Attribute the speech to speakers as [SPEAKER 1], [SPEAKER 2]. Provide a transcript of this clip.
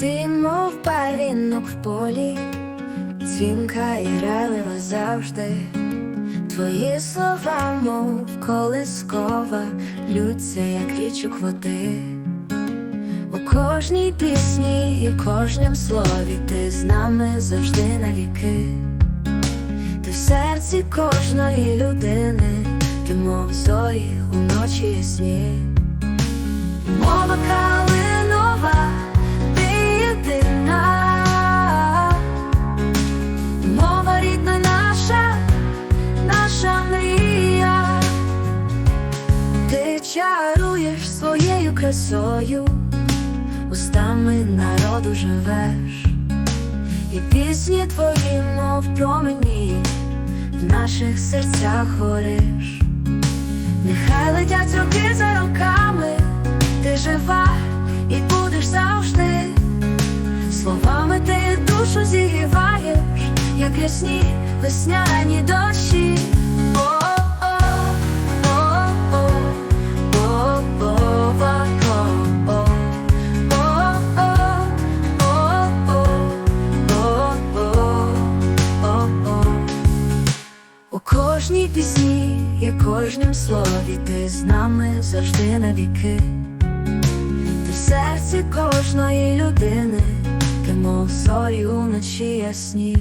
[SPEAKER 1] Ти мов парінок в полі, дзвінка і гралива завжди. Твої слова, мов колискова, лються, як річок води. У кожній пісні і кожнім слові ти з нами завжди навіки. Ти в серці кожної людини, ти мов зорі уночі ясні. Мова красою, устами народу живеш, і пісні твої, мов промені, в наших серцях гориш. Нехай летять роки за роками, ти жива і будеш завжди. Словами ти душу зігріваєш, як ясні весняні дощі. Кожній пісні і кожнім слові ти з нами завжди навіки. Ти в серці кожної людини, ти мов зорі уночі ясні.